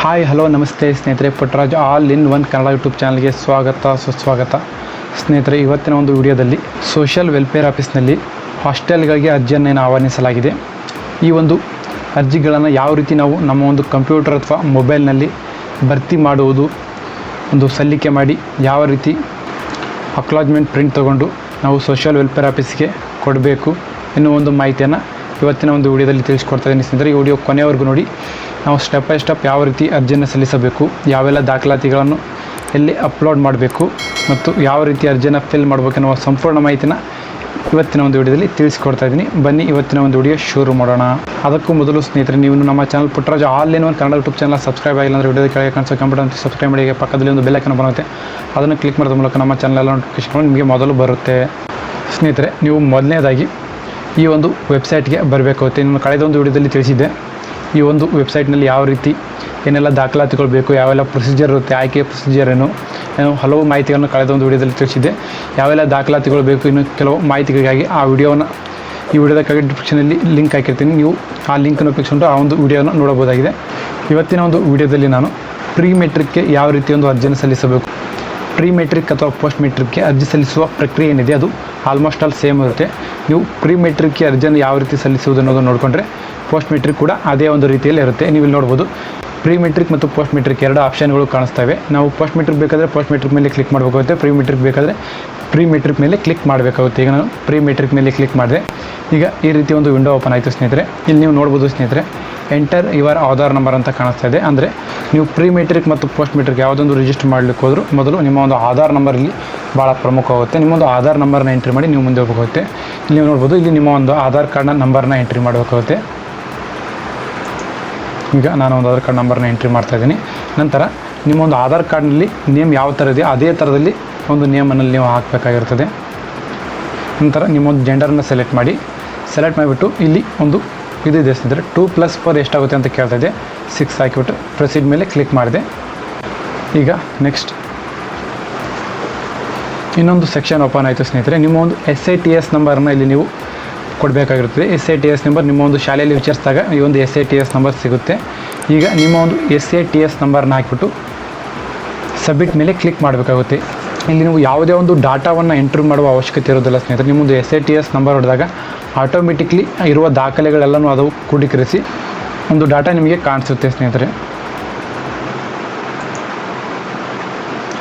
Hi hello ನಮಸ್ತೆ ಸ್ನೇಹಿತರೆ, Puttaraj all in one Kannada YouTube ಚಾನಲ್ಗೆ ಸ್ವಾಗತ, ಸುಸ್ವಾಗತ. ಸ್ನೇಹಿತರೆ, ಇವತ್ತಿನ ಒಂದು ವಿಡಿಯೋದಲ್ಲಿ ಸೋಷಿಯಲ್ ವೆಲ್ಫೇರ್ ಆಫೀಸ್ನಲ್ಲಿ ಹಾಸ್ಟೆಲ್ಗಳಿಗೆ ಅರ್ಜಿಯನ್ನು ಆಹ್ವಾನಿಸಲಾಗಿದೆ. ಈ ಒಂದು ಅರ್ಜಿಗಳನ್ನು ಯಾವ ರೀತಿ ನಾವು ನಮ್ಮ ಒಂದು ಕಂಪ್ಯೂಟರ್ ಅಥವಾ ಮೊಬೈಲ್ನಲ್ಲಿ ಭರ್ತಿ ಮಾಡುವುದು, ಒಂದು ಸಲ್ಲಿಕೆ ಮಾಡಿ ಯಾವ ರೀತಿ ಅಕ್ಲಾಜ್ಮೆಂಟ್ ಪ್ರಿಂಟ್ ತಗೊಂಡು ನಾವು ಸೋಷಿಯಲ್ ವೆಲ್ಫೇರ್ ಆಫೀಸ್ಗೆ ಕೊಡಬೇಕು ಎನ್ನುವ ಒಂದು ಮಾಹಿತಿಯನ್ನು ಇವತ್ತಿನ ಒಂದು ವಿಡಿಯೋದಲ್ಲಿ ತಿಳಿಸ್ಕೊಡ್ತಾ ಇದ್ದೀನಿ ಸ್ನೇಹಿತರೆ, ಈ ವಿಡಿಯೋ ಕೊನೆವರೆಗೂ ನೋಡಿ. ನಾವು ಸ್ಟೆಪ್ ಬೈ ಸ್ಟೆಪ್ ಯಾವ ರೀತಿ ಅರ್ಜಿಯನ್ನು ಸಲ್ಲಿಸಬೇಕು, ಯಾವೆಲ್ಲ ದಾಖಲಾತಿಗಳನ್ನು ಎಲ್ಲಿ ಅಪ್ಲೋಡ್ ಮಾಡಬೇಕು ಮತ್ತು ಯಾವ ರೀತಿ ಅರ್ಜಿಯನ್ನು ಫಿಲ್ ಮಾಡಬೇಕೆನ್ನುವ ಸಂಪೂರ್ಣ ಮಾಹಿತಿನ ಇವತ್ತಿನ ಒಂದು ವಿಡಿಯೋದಲ್ಲಿ ತಿಳಿಸ್ಕೊಡ್ತಾ ಇದ್ದೀನಿ. ಬನ್ನಿ ಇವತ್ತಿನ ಒಂದು ವಿಡಿಯೋ ಶುರು ಮಾಡೋಣ. ಅದಕ್ಕೂ ಮೊದಲು ಸ್ನೇಹಿತರೆ, ನೀವು ನಮ್ಮ ಚಾನಲ್ ಪುಟ್ಟರಾಜ ಆಲ್ ಇನ್ ಒಂದು ಕನ್ನಡ ಯೂಟ್ಯೂಬ್ ಚಾನಲ್ ಸಬ್ಸ್ಕ್ರೈಬ್ ಆಗಿಲ್ಲ ಅಂದರೆ ವಿಡಿಯೋದ ಕೆಳಗೆ ಕಾಣಿಸೋ ಕಂಪ್ಯೂಟರ್ ಅಂತ ಸಬ್ಸ್ಕ್ರೈಬ್ ಮಾಡಿ ಪಕ್ಕದಲ್ಲಿ ಒಂದು ಬೆಲ್ಲೈಕನ್ ಬರುತ್ತೆ. ಅದನ್ನು ಕ್ಲಿಕ್ ಮಾಡೋದ್ರ ಮೂಲಕ ನಮ್ಮ ಚಾನಲ್ ಎಲ್ಲ ನೋಟಿಫಿಕೇಶನ್ ನಿಮಗೆ ಮೊದಲು ಬರುತ್ತೆ. ಸ್ನೇಹಿತರೆ, ನೀವು ಮೊದಲನೇದಾಗಿ ಈ ಒಂದು ವೆಬ್ಸೈಟ್ಗೆ ಬರಬೇಕಾಗುತ್ತೆ ನಾನು ಕಳೆದ ಒಂದು ವಿಡಿಯೋದಲ್ಲಿ ತಿಳಿಸಿದ್ದೆ. ಈ ಒಂದು ವೆಬ್ಸೈಟ್ನಲ್ಲಿ ಯಾವ ರೀತಿ ಏನೆಲ್ಲ ದಾಖಲಾತಿಗಳು ಬೇಕು, ಯಾವೆಲ್ಲ ಪ್ರೊಸೀಜರ್ ಇರುತ್ತೆ ಆಯ್ಕೆ ಪ್ರೊಸೀಜರ್ ಏನು ಏನು ಹಲವು ಮಾಹಿತಿಗಳನ್ನು ಕಳೆದ ಒಂದು ವಿಡಿಯೋದಲ್ಲಿ ತಿಳಿಸಿದ್ದೆ. ಯಾವೆಲ್ಲ ದಾಖಲಾತಿಗಳು ಬೇಕು, ಇನ್ನು ಕೆಲವು ಮಾಹಿತಿಗಳಿಗಾಗಿ ಆ ವಿಡಿಯೋನ ಈ ವಿಡಿಯೋದ ಕೆಳಗೆ ಡಿಸ್ಕ್ರಿಪ್ಷನಲ್ಲಿ ಲಿಂಕ್ ಹಾಕಿರ್ತೀನಿ. ನೀವು ಆ ಲಿಂಕನ್ನು ಉಪಯೋಗಿಸ್ಕೊಂಡು ಆ ಒಂದು ವಿಡಿಯೋನ ನೋಡಬಹುದಾಗಿದೆ. ಇವತ್ತಿನ ಒಂದು ವಿಡಿಯೋದಲ್ಲಿ ನಾನು ಪ್ರೀ ಮೆಟ್ರಿಕ್ಗೆ ಯಾವ ರೀತಿ ಒಂದು ಅರ್ಜಿಯನ್ನು ಸಲ್ಲಿಸಬೇಕು ಪ್ರೀ ಮೆಟ್ರಿಕ್ ಅಥವಾ ಪೋಸ್ಟ್ ಮೆಟ್ರಿಕ್ಗೆ ಅರ್ಜಿ ಸಲ್ಲಿಸುವ ಪ್ರಕ್ರಿಯೆ ಏನಿದೆ, ಅದು ಆಲ್ಮೋಸ್ಟ್ ಆಲ್ ಸೇಮ್ ಇರುತ್ತೆ. ನೀವು ಪ್ರೀ ಮೆಟ್ರಿಕ್ಗೆ ಅರ್ಜಿಯನ್ನು ಯಾವ ರೀತಿ ಸಲ್ಲಿಸುವುದು ಅನ್ನೋದನ್ನು ನೋಡಿಕೊಂಡ್ರೆ ಪೋಸ್ಟ್ ಮೆಟ್ರಿಕ್ ಕೂಡ ಅದೇ ಒಂದು ರೀತಿಯಲ್ಲಿ ಇರುತ್ತೆ. ನೀವು ಇಲ್ಲಿ ನೋಡ್ಬೋದು ಪ್ರೀ ಮೆಟ್ರಿಕ್ ಮತ್ತು ಪೋಸ್ಟ್ ಮೆಟ್ರಿಕ್ ಎರಡು ಆಪ್ಷನ್ಗಳು ಕಾಣಿಸ್ತವೆ ನಾವು ಪೋಸ್ಟ್ ಮೆಟ್ರಿಕ್ ಬೇಕಾದರೆ ಪೋಸ್ಟ್ ಮೆಟ್ರಿಕ್ ಮೇಲೆ ಕ್ಲಿಕ್ ಮಾಡಬೇಕಾಗುತ್ತೆ ಪ್ರೀ ಮೆಟ್ರಿಕ್ ಬೇಕಾದರೆ ಪ್ರೀ ಮೆಟ್ರಿಕ್ ಮೇಲೆ ಕ್ಲಿಕ್ ಮಾಡಬೇಕಾಗುತ್ತೆ. ಈಗ ನಾನು ಪ್ರೀ ಮೆಟ್ರಿಕ್ ಮೇಲೆ ಕ್ಲಿಕ್ ಮಾಡಿದೆ. ಈಗ ಈ ರೀತಿ ಒಂದು ವಿಂಡೋ ಓಪನ್ ಆಯಿತು ಸ್ನೇಹಿತರೆ. ಇಲ್ಲಿ ನೀವು ನೋಡ್ಬೋದು ಸ್ನೇಹಿತರೆ ಎಂಟರ್ ಯುವರ್ ಆಧಾರ್ ನಂಬರ್ ಅಂತ ಕಾಣಿಸ್ತಾ ಇದೆ. ಅಂದರೆ ನೀವು ಪ್ರೀ ಮೆಟ್ರಿಕ್ ಮತ್ತು ಪೋಸ್ಟ್ ಮೆಟ್ರಿಕ್ ಯಾವುದೊಂದು ರಿಜಿಸ್ಟರ್ ಮಾಡಲಿಕ್ಕೆ ಹೋದರೂ ಮೊದಲು ನಿಮ್ಮ ಒಂದು ಆಧಾರ್ ನಂಬರ್ ಇಲ್ಲಿ ಭಾಳ ಪ್ರಮುಖವಾಗುತ್ತೆ. ನಿಮ್ಮೊಂದು ಆಧಾರ್ ನಂಬರ್ನ ಎಂಟ್ರಿ ಮಾಡಿ ನೀವು ಮುಂದೆ ಹೋಗಬೇಕಾಗುತ್ತೆ. ಇಲ್ಲಿ ನೀವು ನೋಡ್ಬೋದು, ಇಲ್ಲಿ ನಿಮ್ಮ ಒಂದು ಆಧಾರ್ ಕಾರ್ಡ್ನ ನಂಬರ್ನ ಎಂಟ್ರಿ ಮಾಡಬೇಕಾಗುತ್ತೆ. ಈಗ ನಾನು ಒಂದು ಆಧಾರ್ ಕಾರ್ಡ್ ನಂಬರ್ನ ಎಂಟ್ರಿ ಮಾಡ್ತಾ ಇದ್ದೀನಿ. ನಂತರ ನಿಮ್ಮ ಒಂದು ಆಧಾರ್ ಕಾರ್ಡ್ನಲ್ಲಿ ನೇಮ್ ಯಾವ ಥರ ಇದೆ, ಅದೇ ಥರದಲ್ಲಿ ಒಂದು ನೇಮನ್ನು ನೀವು ಹಾಕಬೇಕಾಗಿರ್ತದೆ. ನಂತರ ನಿಮ್ಮೊಂದು ಜೆಂಡರ್ನ ಸೆಲೆಕ್ಟ್ ಮಾಡಿ. ಸೆಲೆಕ್ಟ್ ಮಾಡಿಬಿಟ್ಟು ಇಲ್ಲಿ ಒಂದು ಇದಿದೆ ಸ್ನೇಹಿತರೆ ಟೂ ಪ್ಲಸ್ ಫೋರ್ ಎಷ್ಟಾಗುತ್ತೆ ಅಂತ ಕೇಳ್ತಾ ಇದೆ ಸಿಕ್ಸ್ ಹಾಕಿಬಿಟ್ಟು ಪ್ರೊಸೀಡ್ ಮೇಲೆ ಕ್ಲಿಕ್ ಮಾಡಿದೆ. ಈಗ ನೆಕ್ಸ್ಟ್ ಇನ್ನೊಂದು ಸೆಕ್ಷನ್ ಓಪನ್ ಆಯಿತು ಸ್ನೇಹಿತರೆ. ನಿಮ್ಮ ಒಂದು ಎಸ್ ಐ ಟಿ ಎಸ್ ನಂಬರನ್ನು ಇಲ್ಲಿ ನೀವು ಕೊಡಬೇಕಾಗಿರುತ್ತದೆ. S I T S number ನಿಮ್ಮ ಒಂದು ಶಾಲೆಯಲ್ಲಿ ವಿಚಾರಿಸಿದಾಗ ಈ ಒಂದು S I T S number ಸಿಗುತ್ತೆ. ಈಗ ನಿಮ್ಮ ಒಂದು ಎಸ್ ಐ ಟಿ ಎಸ್ ನಂಬರ್ನ ಹಾಕಿಬಿಟ್ಟು ಸಬ್ಮಿಟ್ ಮೇಲೆ ಕ್ಲಿಕ್ ಮಾಡಬೇಕಾಗುತ್ತೆ. ಇಲ್ಲಿ ನೀವು ಯಾವುದೇ ಒಂದು ಡಾಟಾವನ್ನು ಎಂಟ್ರಿ ಮಾಡುವ ಅವಶ್ಯಕತೆ ಇರೋದಿಲ್ಲ ಸ್ನೇಹಿತರೆ. ನಿಮ್ಮೊಂದು S I T S number ಹೊಡೆದಾಗ ಆಟೋಮೆಟಿಕ್ಲಿ ಇರುವ ದಾಖಲೆಗಳೆಲ್ಲನೂ ಅದು ಕ್ರೋಢೀಕರಿಸಿ ಒಂದು ಡಾಟಾ ನಿಮಗೆ ಕಾಣಿಸುತ್ತೆ ಸ್ನೇಹಿತರೆ.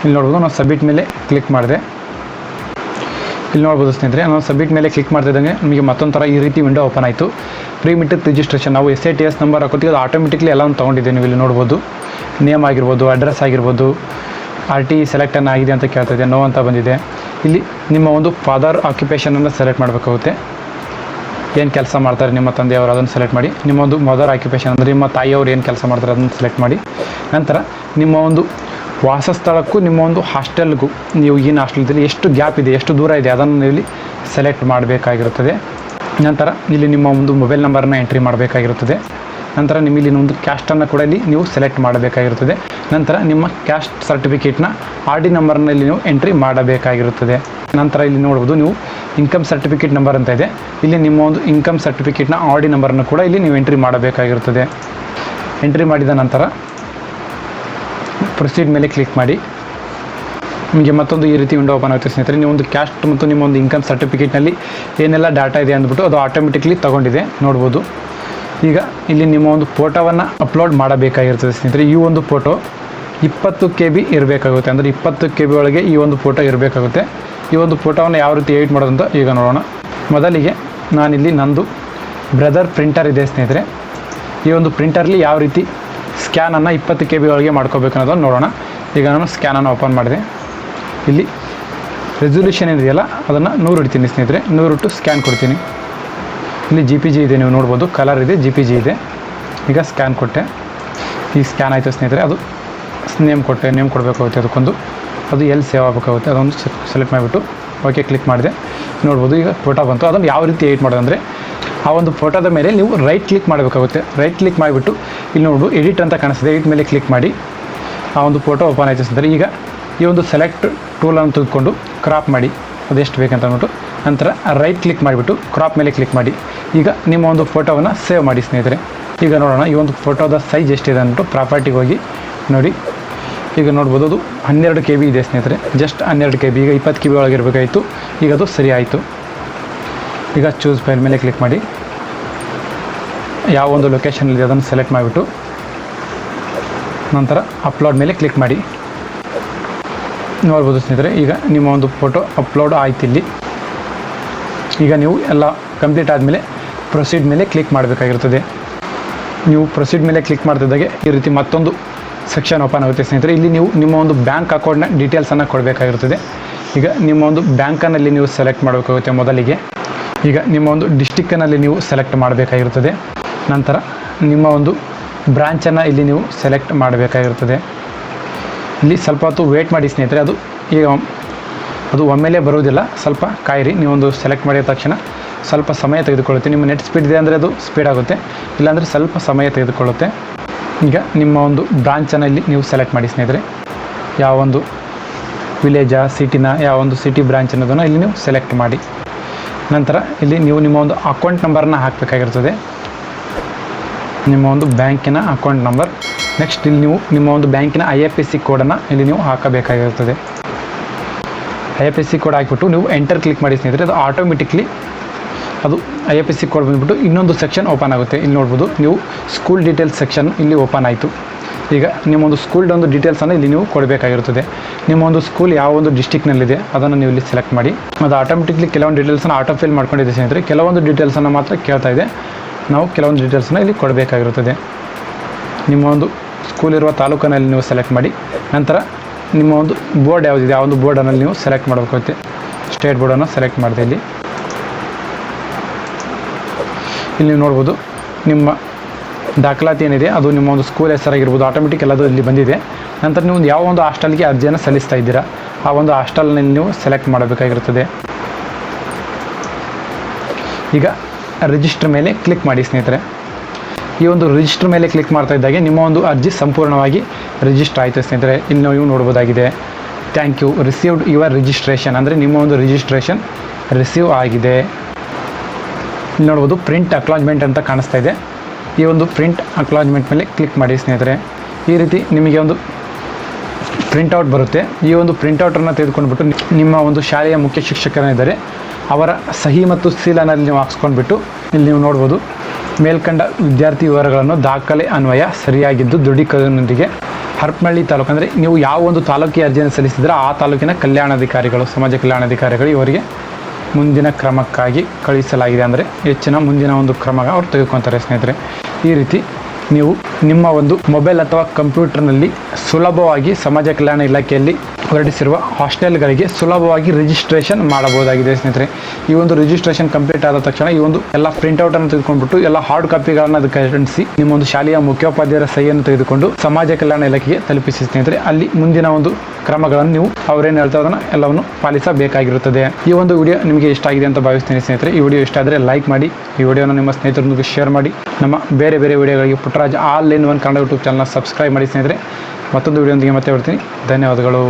ಇಲ್ಲಿ ನೋಡ್ಬೋದು ನಾವು ಸಬ್ಮಿಟ್ ಮೇಲೆ ಕ್ಲಿಕ್ ಮಾಡಿದೆ. ಇಲ್ಲಿ ನೋಡ್ಬೋದು ಸ್ನೇಹಿತರೆ ನಾವು ಸಬ್ಮಿಟ್ ಮೇಲೆ ಕ್ಲಿಕ್ ಮಾಡ್ತಿದ್ದಂಗೆ ನಮಗೆ ನಿಮಗೆ ಮತ್ತೊಂದು ಥರ ಈ ರೀತಿ ವಿಂಡೋ ಓಪನ್ ಆಯಿತು. ಪ್ರೀಮಿಟೆಡ್ ರಿಜಿಸ್ಟ್ರೇಷನ್ ನಾವು S A T S number ಹಾಕೋತೀವಿ, ಅದು ಆಟೋಮೆಟಿಕ್ಲಿ ಎಲ್ಲವನ್ನು ತೊಗೊಂಡಿದ್ದೆ ನೀವು ಇಲ್ಲಿ ನೋಡ್ಬೋದು. ನೇಮ್ ಆಗಿರ್ಬೋದು ಅಡ್ರೆಸ್ ಆಗಿರ್ಬೋದು ಆರ್ ಟಿ ಸೆಲೆಕ್ಟನ್ನು ಆಗಿದೆ ಅಂತ ಕೇಳ್ತಾ ಇದೆ ನೋ ಅಂತ ಬಂದಿದೆ. ಇಲ್ಲಿ ನಿಮ್ಮ ಒಂದು ಫಾದರ್ ಆಕ್ಯುಪೇಷನನ್ನು ಸೆಲೆಕ್ಟ್ ಮಾಡಬೇಕಾಗುತ್ತೆ. ಏನು ಕೆಲಸ ಮಾಡ್ತಾರೆ ನಿಮ್ಮ ತಂದೆಯವರು ಅದನ್ನು ಸೆಲೆಕ್ಟ್ ಮಾಡಿ. ನಿಮ್ಮ ಒಂದು ಮದರ್ ಆಕ್ಯುಪೇಷನ್ ಅಂದರೆ ನಿಮ್ಮ ತಾಯಿಯವರು ಏನು ಕೆಲಸ ಮಾಡ್ತಾರೆ ಅದನ್ನು ಸೆಲೆಕ್ಟ್ ಮಾಡಿ. ನಂತರ ನಿಮ್ಮ ಒಂದು ವಾಸಸ್ಥಳಕ್ಕೂ ನಿಮ್ಮ ಒಂದು ಹಾಸ್ಟೆಲ್ಗೂ ನೀವು ಏನು ಹಾಸ್ಟೆಲ್ದಲ್ಲಿ ಎಷ್ಟು ಗ್ಯಾಪ್ ಇದೆ, ಎಷ್ಟು ದೂರ ಇದೆ ಅದನ್ನು ಇಲ್ಲಿ ಸೆಲೆಕ್ಟ್ ಮಾಡಬೇಕಾಗಿರುತ್ತದೆ. ನಂತರ ಇಲ್ಲಿ ನಿಮ್ಮ ಒಂದು ಮೊಬೈಲ್ ನಂಬರನ್ನು ಎಂಟ್ರಿ ಮಾಡಬೇಕಾಗಿರುತ್ತದೆ. ನಂತರ ನಿಮಗೆ ಇಲ್ಲಿ ಒಂದು ಕ್ಯಾಸ್ಟನ್ನು ಕೂಡ ಇಲ್ಲಿ ನೀವು ಸೆಲೆಕ್ಟ್ ಮಾಡಬೇಕಾಗಿರುತ್ತದೆ. ನಂತರ ನಿಮ್ಮ ಕ್ಯಾಸ್ಟ್ ಸರ್ಟಿಫಿಕೇಟ್ನ ಆರ್ ಡಿ ನಂಬರ್ನಲ್ಲಿ ನೀವು ಎಂಟ್ರಿ ಮಾಡಬೇಕಾಗಿರುತ್ತದೆ. ನಂತರ ಇಲ್ಲಿ ನೋಡ್ಬೋದು ನೀವು ಇನ್ಕಮ್ ಸರ್ಟಿಫಿಕೇಟ್ ನಂಬರ್ ಅಂತ ಇದೆ. ಇಲ್ಲಿ ನಿಮ್ಮ ಒಂದು ಇನ್ಕಮ್ ಸರ್ಟಿಫಿಕೇಟ್ನ ಆರ್ ಡಿ ನಂಬರನ್ನು ಕೂಡ ಇಲ್ಲಿ ನೀವು ಎಂಟ್ರಿ ಮಾಡಬೇಕಾಗಿರುತ್ತದೆ. ಎಂಟ್ರಿ ಮಾಡಿದ ನಂತರ ಪ್ರೊಸೀಡ್ ಮೇಲೆ ಕ್ಲಿಕ್ ಮಾಡಿ. ನಿಮಗೆ ಮತ್ತೊಂದು ಈ ರೀತಿ ವಿಂಡೋ ಓಪನ್ ಆಗುತ್ತೆ ಸ್ನೇಹಿತರೆ. ನೀವು ಒಂದು ಕ್ಯಾಸ್ಟ್ ಮತ್ತು ನಿಮ್ಮ ಒಂದು ಇನ್ಕಮ್ ಸರ್ಟಿಫಿಕೇಟ್ನಲ್ಲಿ ಏನೆಲ್ಲ ಡಾಟಾ ಇದೆ ಅಂದ್ಬಿಟ್ಟು ಅದು ಆಟೋಮೆಟಿಕ್ಲಿ ತಗೊಂಡಿದೆ. ನೋಡ್ಬೋದು. ಈಗ ಇಲ್ಲಿ ನಿಮ್ಮ ಒಂದು ಫೋಟೋವನ್ನು ಅಪ್ಲೋಡ್ ಮಾಡಬೇಕಾಗಿರ್ತದೆ ಸ್ನೇಹಿತರೆ. ಈ ಒಂದು ಫೋಟೋ ಇಪ್ಪತ್ತು ಕೆ ಬಿ ಇರಬೇಕಾಗುತ್ತೆ. ಅಂದರೆ ಇಪ್ಪತ್ತು ಕೆ ಬಿ ಒಳಗೆ ಈ ಒಂದು ಫೋಟೋ ಇರಬೇಕಾಗುತ್ತೆ. ಈ ಒಂದು ಫೋಟೋವನ್ನು ಯಾವ ರೀತಿ ಎಡಿಟ್ ಮಾಡೋದಂತ ಈಗ ನೋಡೋಣ. ಮೊದಲಿಗೆ ನಾನಿಲ್ಲಿ ನಂದು ಬ್ರದರ್ ಪ್ರಿಂಟರ್ ಇದೆ ಸ್ನೇಹಿತರೆ. ಈ ಒಂದು ಪ್ರಿಂಟರ್ಲಿ ಯಾವ ರೀತಿ ಸ್ಕ್ಯಾನನ್ನು ಇಪ್ಪತ್ತು ಕೆ ಬಿ ಒಳಗೆ ಮಾಡ್ಕೋಬೇಕು ಅನ್ನೋದನ್ನು ನೋಡೋಣ. ಈಗ ನಾನು ಸ್ಕ್ಯಾನನ್ನು ಓಪನ್ ಮಾಡಿದೆ. ಇಲ್ಲಿ ರೆಸೊಲ್ಯೂಷನ್ ಇದೆಯಲ್ಲ ಅದನ್ನು ನೂರು ಇಡ್ತೀನಿ ಸ್ನೇಹಿತರೆ. ನೂರು ಟು ಸ್ಕ್ಯಾನ್ ಕೊಡ್ತೀನಿ. ಇಲ್ಲಿ ಜಿ ಪಿ ಜಿ ಇದೆ, ನೀವು ನೋಡ್ಬೋದು. ಕಲರ್ ಇದೆ ಜಿ ಪಿ ಜಿ ಇದೆ. ಈಗ ಸ್ಕ್ಯಾನ್ ಕೊಟ್ಟೆ. ಈ ಸ್ಕ್ಯಾನ್ ಆಯಿತು ಸ್ನೇಹಿತರೆ, ಅದು ನೇಮ್ ಕೊಟ್ಟೆ, ನೇಮ್ ಕೊಡಬೇಕಾಗುತ್ತೆ ಅದಕ್ಕೊಂದು. ಅದು ಎಲ್ಲಿ ಸೇವ್ ಆಗಬೇಕಾಗುತ್ತೆ ಅದೊಂದು ಸೆಲೆಕ್ಟ್ ಮಾಡಿಬಿಟ್ಟು ಓಕೆ ಕ್ಲಿಕ್ ಮಾಡಿದೆ. ನೋಡ್ಬೋದು, ಈಗ ಫೋಟೋ ಬಂತು. ಅದನ್ನು ಯಾವ ರೀತಿ ಎಡಿಟ್ ಮಾಡೋದಂದರೆ, ಆ ಒಂದು ಫೋಟೋದ ಮೇಲೆ ನೀವು ರೈಟ್ ಕ್ಲಿಕ್ ಮಾಡಬೇಕಾಗುತ್ತೆ. ರೈಟ್ ಕ್ಲಿಕ್ ಮಾಡಿಬಿಟ್ಟು, ಇಲ್ಲಿ ನೋಡು ಎಡಿಟ್ ಅಂತ ಕಾಣಿಸ್ತದೆ. ಎಡಿಟ್ ಮೇಲೆ ಕ್ಲಿಕ್ ಮಾಡಿ, ಆ ಒಂದು ಫೋಟೋ ಓಪನ್ ಆಯಿತು ಸ್ನೇಹಿತರೆ. ಈಗ ಈ ಒಂದು ಸೆಲೆಕ್ಟ್ ಟೂಲನ್ನು ತೆಗೆದುಕೊಂಡು ಕ್ರಾಪ್ ಮಾಡಿ, ಅದೆಷ್ಟು ಬೇಕಂತ ಅಂದ್ಬಿಟ್ಟು ನಂತರ ರೈಟ್ ಕ್ಲಿಕ್ ಮಾಡಿಬಿಟ್ಟು ಕ್ರಾಪ್ ಮೇಲೆ ಕ್ಲಿಕ್ ಮಾಡಿ. ಈಗ ನಿಮ್ಮ ಒಂದು ಫೋಟೋವನ್ನು ಸೇವ್ ಮಾಡಿ ಸ್ನೇಹಿತರೆ. ಈಗ ನೋಡೋಣ, ಈ ಒಂದು ಫೋಟೋದ ಸೈಜ್ ಎಷ್ಟಿದೆ ಅಂದ್ಬಿಟ್ಟು ಪ್ರಾಪರ್ಟಿಗೆ ಹೋಗಿ ನೋಡಿ. ಈಗ ನೋಡ್ಬೋದು, ಅದು ಹನ್ನೆರಡು ಕೆ ಬಿ ಇದೆ ಸ್ನೇಹಿತರೆ. ಜಸ್ಟ್ ಹನ್ನೆರಡು ಕೆ ಬಿ ಈಗ ಇಪ್ಪತ್ತು ಕೆ ಬಿ ಒಳಗಿರಬೇಕಾಯಿತು ಈಗ ಅದು ಸರಿ ಆಯಿತು. ಈಗ ಚೂಸ್ ಫೈಲ್ ಮೇಲೆ ಕ್ಲಿಕ್ ಮಾಡಿ. ಯಾವ ಒಂದು ಲೊಕೇಶನ್ ಇದೆ ಅದನ್ನು ಸೆಲೆಕ್ಟ್ ಮಾಡಿಬಿಟ್ಟು. ನಂತರ ಅಪ್ಲೋಡ್ ಮೇಲೆ ಕ್ಲಿಕ್ ಮಾಡಿ. ನೋಡ್ಬೋದು ಸ್ನೇಹಿತರೆ, ಈಗ ನಿಮ್ಮ ಒಂದು ಫೋಟೋ ಅಪ್ಲೋಡ್ ಆಯ್ತು ಇಲ್ಲಿ. ಈಗ ನೀವು ಎಲ್ಲ ಕಂಪ್ಲೀಟ್ ಆದಮೇಲೆ ಪ್ರೊಸೀಡ್ ಮೇಲೆ ಕ್ಲಿಕ್ ಮಾಡಬೇಕಾಗಿರ್ತದೆ. ನೀವು ಪ್ರೊಸೀಡ್ ಮೇಲೆ ಕ್ಲಿಕ್ ಮಾಡ್ತಿದ್ದಾಗೆ ಈ ರೀತಿ ಮತ್ತೊಂದು ಸೆಕ್ಷನ್ ಓಪನ್ ಆಗುತ್ತೆ ಸ್ನೇಹಿತರೆ. ಇಲ್ಲಿ ನೀವು ನಿಮ್ಮ ಒಂದು ಬ್ಯಾಂಕ್ ಅಕೌಂಟ್ನ ಡೀಟೇಲ್ಸನ್ನು ಕೊಡಬೇಕಾಗಿರ್ತದೆ. ಈಗ ನಿಮ್ಮ ಒಂದು ಬ್ಯಾಂಕನ್ನಲ್ಲಿ ನೀವು ಸೆಲೆಕ್ಟ್ ಮಾಡಬೇಕಾಗುತ್ತೆ ಮೊದಲಿಗೆ. ಈಗ ನಿಮ್ಮ ಒಂದು ಡಿಸ್ಟಿಕ್ಕನಲ್ಲಿ ನೀವು ಸೆಲೆಕ್ಟ್ ಮಾಡಬೇಕಾಗಿರ್ತದೆ. ನಂತರ ನಿಮ್ಮ ಒಂದು ಬ್ರಾಂಚನ್ನು ಇಲ್ಲಿ ನೀವು ಸೆಲೆಕ್ಟ್ ಮಾಡಬೇಕಾಗಿರ್ತದೆ. ಇಲ್ಲಿ ಸ್ವಲ್ಪ ಹೊತ್ತು ವೇಟ್ ಮಾಡಿ ಸ್ನೇಹಿತರೆ. ಅದು ಈಗ ಅದು ಒಮ್ಮೆಲೇ ಬರುವುದಿಲ್ಲ. ಸ್ವಲ್ಪ ಕಾಯಿರಿ, ನೀವೊಂದು ಸೆಲೆಕ್ಟ್ ಮಾಡಿದ ತಕ್ಷಣ ಸ್ವಲ್ಪ ಸಮಯ ತೆಗೆದುಕೊಳ್ಳುತ್ತೆ. ನಿಮ್ಮ ನೆಟ್ ಸ್ಪೀಡ್ ಇದೆ ಅಂದರೆ ಅದು ಸ್ಪೀಡ್ ಆಗುತ್ತೆ. ಇಲ್ಲಾಂದರೆ ಸ್ವಲ್ಪ ಸಮಯ ತೆಗೆದುಕೊಳ್ಳುತ್ತೆ. ಈಗ ನಿಮ್ಮ ಒಂದು ಬ್ರಾಂಚನ್ನು ಇಲ್ಲಿ ನೀವು ಸೆಲೆಕ್ಟ್ ಮಾಡಿ ಸ್ನೇಹಿತರೆ. ಯಾವ ಒಂದು ವಿಲೇಜಾ ಸಿಟಿನ ಯಾವ ಒಂದು ಸಿಟಿ ಬ್ರಾಂಚ್ ಅನ್ನೋದನ್ನು ಇಲ್ಲಿ ನೀವು ಸೆಲೆಕ್ಟ್ ಮಾಡಿ. ನಂತರ ಇಲ್ಲಿ ನೀವು ನಿಮ್ಮ ಒಂದು ಅಕೌಂಟ್ ನಂಬರನ್ನ ಹಾಕಬೇಕಾಗಿರ್ತದೆ. ನಿಮ್ಮ ಒಂದು ಬ್ಯಾಂಕಿನ ಅಕೌಂಟ್ ನಂಬರ್ ನೆಕ್ಸ್ಟ್ ಇಲ್ಲಿ ನೀವು ನಿಮ್ಮ ಒಂದು ಬ್ಯಾಂಕಿನ ಐ ಎಫ್ ಎಸ್ ಸಿ ಕೋಡನ್ನು ಇಲ್ಲಿ ನೀವು ಹಾಕಬೇಕಾಗಿರ್ತದೆ. I F S C code ಹಾಕಿಬಿಟ್ಟು ನೀವು ಎಂಟರ್ ಕ್ಲಿಕ್ ಮಾಡಿ ಸ್ನೇಹಿತರೆ, ಅದು ಆಟೋಮೆಟಿಕ್ಲಿ ಅದು I F S C code ಬಂದುಬಿಟ್ಟು ಇನ್ನೊಂದು ಸೆಕ್ಷನ್ ಓಪನ್ ಆಗುತ್ತೆ. ಇಲ್ಲಿ ನೋಡ್ಬೋದು, ನೀವು ಸ್ಕೂಲ್ ಡೀಟೇಲ್ಸ್ ಸೆಕ್ಷನ್ ಇಲ್ಲಿ ಓಪನ್ ಆಯಿತು. ಈಗ ನಿಮ್ಮೊಂದು ಸ್ಕೂಲ್ಡ್ ಒಂದು ಡೀಟೇಲ್ಸನ್ನು ಇಲ್ಲಿ ನೀವು ಕೊಡಬೇಕಾಗಿರುತ್ತದೆ. ನಿಮ್ಮ ಒಂದು ಸ್ಕೂಲ್ ಯಾವ ಒಂದು ಡಿಸ್ಟಿಕ್ನಲ್ಲಿದೆ ಅದನ್ನು ನೀವು ಇಲ್ಲಿ ಸೆಲೆಕ್ಟ್ ಮಾಡಿ. ಅದು ಆಟೋಮೆಟಿಕ್ಲಿ ಕೆಲವೊಂದು ಡೀಟೇಲ್ಸನ್ನು ಆಟೋ ಫಿಲ್ ಮಾಡ್ಕೊಂಡಿದೆ ಸ್ನೇಹಿತರೆ. ಕೆಲವೊಂದು ಡೀಟೇಲ್ಸನ್ನು ಮಾತ್ರ ಕೇಳ್ತಾ ಇದೆ. ನಾವು ಕೆಲವೊಂದು ಡೀಟೇಲ್ಸನ್ನು ಇಲ್ಲಿ ಕೊಡಬೇಕಾಗಿರುತ್ತದೆ. ನಿಮ್ಮ ಒಂದು ಸ್ಕೂಲ್ ಇರುವ ತಾಲೂಕಿನಲ್ಲಿ ನೀವು ಸೆಲೆಕ್ಟ್ ಮಾಡಿ. ನಂತರ ನಿಮ್ಮ ಒಂದು ಬೋರ್ಡ್ ಯಾವುದಿದೆ, ಆ ಒಂದು ಬೋರ್ಡನ್ನು ನೀವು ಸೆಲೆಕ್ಟ್ ಮಾಡಬೇಕಾಗುತ್ತೆ ಸ್ಟೇಟ್ ಬೋರ್ಡನ್ನು ಸೆಲೆಕ್ಟ್ ಮಾಡಿದೆ ಇಲ್ಲಿ. ಇಲ್ಲಿ ನೀವು ನೋಡ್ಬೋದು, ನಿಮ್ಮ ದಾಖಲಾತಿ ಏನಿದೆ, ಅದು ನಿಮ್ಮ ಒಂದು ಸ್ಕೂಲ್ ಹೆಸರಾಗಿರ್ಬೋದು ಆಟೋಮೆಟಿಕ್ ಎಲ್ಲದು ಇಲ್ಲಿ ಬಂದಿದೆ. ನಂತರ ನೀವು ಯಾವ ಒಂದು ಹಾಸ್ಟೆಲ್ಗೆ ಅರ್ಜಿಯನ್ನು ಸಲ್ಲಿಸ್ತಾ ಇದ್ದೀರಾ, ಆ ಒಂದು ಹಾಸ್ಟೆಲ್ನಲ್ಲಿ ನೀವು ಸೆಲೆಕ್ಟ್ ಮಾಡಬೇಕಾಗಿರುತ್ತದೆ. ಈಗ ರಿಜಿಸ್ಟರ್ ಮೇಲೆ ಕ್ಲಿಕ್ ಮಾಡಿ ಸ್ನೇಹಿತರೆ. ಈ ಒಂದು ರಿಜಿಸ್ಟರ್ ಮೇಲೆ ಕ್ಲಿಕ್ ಮಾಡ್ತಾ ಇದ್ದಾಗೆ ನಿಮ್ಮ ಒಂದು ಅರ್ಜಿ ಸಂಪೂರ್ಣವಾಗಿ ರಿಜಿಸ್ಟರ್ ಆಯಿತು ಸ್ನೇಹಿತರೆ. ಇನ್ನು ನೀವು ನೋಡ್ಬೋದಾಗಿದೆ. Thank you received your registration ಅಂದರೆ ನಿಮ್ಮ ಒಂದು ರಿಜಿಸ್ಟ್ರೇಷನ್ ರಿಸೀವ್ ಆಗಿದೆ. ಇಲ್ಲಿ ನೋಡ್ಬೋದು ಪ್ರಿಂಟ್ ಅಕ್ಲಾಜ್ಮೆಂಟ್ ಅಂತ ಕಾಣಿಸ್ತಾ ಇದೆ. ಈ ಒಂದು ಪ್ರಿಂಟ್ ಅಕ್ಲಾಜ್ಮೆಂಟ್ ಮೇಲೆ ಕ್ಲಿಕ್ ಮಾಡಿ ಸ್ನೇಹಿತರೆ. ಈ ರೀತಿ ನಿಮಗೆ ಒಂದು ಪ್ರಿಂಟೌಟ್ ಬರುತ್ತೆ. ಈ ಒಂದು ಪ್ರಿಂಟೌಟನ್ನು ತೆಗೆದುಕೊಂಡ್ಬಿಟ್ಟು ನಿಮ್ಮ ಒಂದು ಶಾಲೆಯ ಮುಖ್ಯ ಶಿಕ್ಷಕರಿದ್ದಾರೆ ಅವರ ಸಹಿ ಮತ್ತು ಸೀಲನಲ್ಲಿ ನೀವು ಹಾಕ್ಸ್ಕೊಂಡ್ಬಿಟ್ಟು ಇಲ್ಲಿ ನೀವು ನೋಡ್ಬೋದು. ಮೇಲ್ಕಂಡ ವಿದ್ಯಾರ್ಥಿ ವಿವರಗಳನ್ನು ದಾಖಲೆ ಅನ್ವಯ ಸರಿಯಾಗಿದ್ದು ದೃಢೀಕರಣದೊಂದಿಗೆ. ಹರಪನಹಳ್ಳಿ ತಾಲೂಕು ಅಂದರೆ ನೀವು ಯಾವ ಒಂದು ತಾಲೂಕಿಗೆ ಅರ್ಜಿಯನ್ನು ಸಲ್ಲಿಸಿದ್ರೆ ಆ ತಾಲೂಕಿನ ಕಲ್ಯಾಣಾಧಿಕಾರಿಗಳು, ಸಮಾಜ ಕಲ್ಯಾಣಾಧಿಕಾರಿಗಳು ಇವರಿಗೆ ಮುಂದಿನ ಕ್ರಮಕ್ಕಾಗಿ ಕಳುಹಿಸಲಾಗಿದೆ ಅಂದರೆ ಹೆಚ್ಚಿನ ಮುಂದಿನ ಒಂದು ಕ್ರಮ ಅವ್ರು ತೆಗೆದುಕೊತಾರೆ ಸ್ನೇಹಿತರೆ. ಈ ರೀತಿ ನೀವು ನಿಮ್ಮ ಒಂದು ಮೊಬೈಲ್ ಅಥವಾ ಕಂಪ್ಯೂಟರ್ನಲ್ಲಿ ಸುಲಭವಾಗಿ ಸಮಾಜ ಕಲ್ಯಾಣ ಇಲಾಖೆಯಲ್ಲಿ ಹೊರಡಿಸಿರುವ ಹಾಸ್ಟೆಲ್ಗಳಿಗೆ ಸುಲಭವಾಗಿ ರಿಜಿಸ್ಟ್ರೇಷನ್ ಮಾಡಬಹುದಾಗಿದೆ ಸ್ನೇಹಿತರೆ. ಈ ಒಂದು ರಿಜಿಸ್ಟ್ರೇಷನ್ ಕಂಪ್ಲೀಟ್ ಆದ ತಕ್ಷಣ ಈ ಒಂದು ಎಲ್ಲ ಪ್ರಿಂಟ್ಔಟನ್ನು ತೆಗೆದುಕೊಂಡ್ಬಿಟ್ಟು ಎಲ್ಲ ಹಾರ್ಡ್ ಕಾಪಿಗಳನ್ನು ಅದಕ್ಕೆ ಅಂಟಿಸಿ ನಿಮ್ಮ ಒಂದು ಶಾಲೆಯ ಮುಖ್ಯೋಪಾಧ್ಯಾಯರ ಸಹಿಯನ್ನು ತೆಗೆದುಕೊಂಡು ಸಮಾಜ ಕಲ್ಯಾಣ ಇಲಾಖೆಗೆ ತಲುಪಿಸಿ ಸ್ನೇಹಿತರೆ. ಅಲ್ಲಿ ಮುಂದಿನ ಒಂದು ಕ್ರಮಗಳನ್ನು ನೀವು ಅವರೇನು ಹೇಳ್ತಾ ಅದನ್ನು ಎಲ್ಲವನ್ನು ಪಾಲಿಸಬೇಕಾಗಿರುತ್ತದೆ. ಈ ಒಂದು ವಿಡಿಯೋ ನಿಮಗೆ ಇಷ್ಟ ಆಗಿದೆ ಅಂತ ಭಾವಿಸ್ತೀನಿ ಸ್ನೇಹಿತರೆ. ಈ ವಿಡಿಯೋ ಇಷ್ಟ ಆದರೆ ಲೈಕ್ ಮಾಡಿ, ಈ ವಿಡಿಯೋನ ನಿಮ್ಮ ಸ್ನೇಹಿತರೊಂದಿಗೆ ಶೇರ್ ಮಾಡಿ, ನಮ್ಮ ಬೇರೆ ಬೇರೆ ವಿಡಿಯೋಗಳಿಗೆ Puttaraj all in one Kannada YouTube ಚಾನಲ್ನ ಸಬ್ಸ್ಕ್ರೈಬ್ ಮಾಡಿ ಸ್ನೇಹಿತರೆ. ಮತ್ತೊಂದು ವಿಡಿಯೋದೊಂದಿಗೆ ಮತ್ತೆ ಬರ್ತೀನಿ. ಧನ್ಯವಾದಗಳು.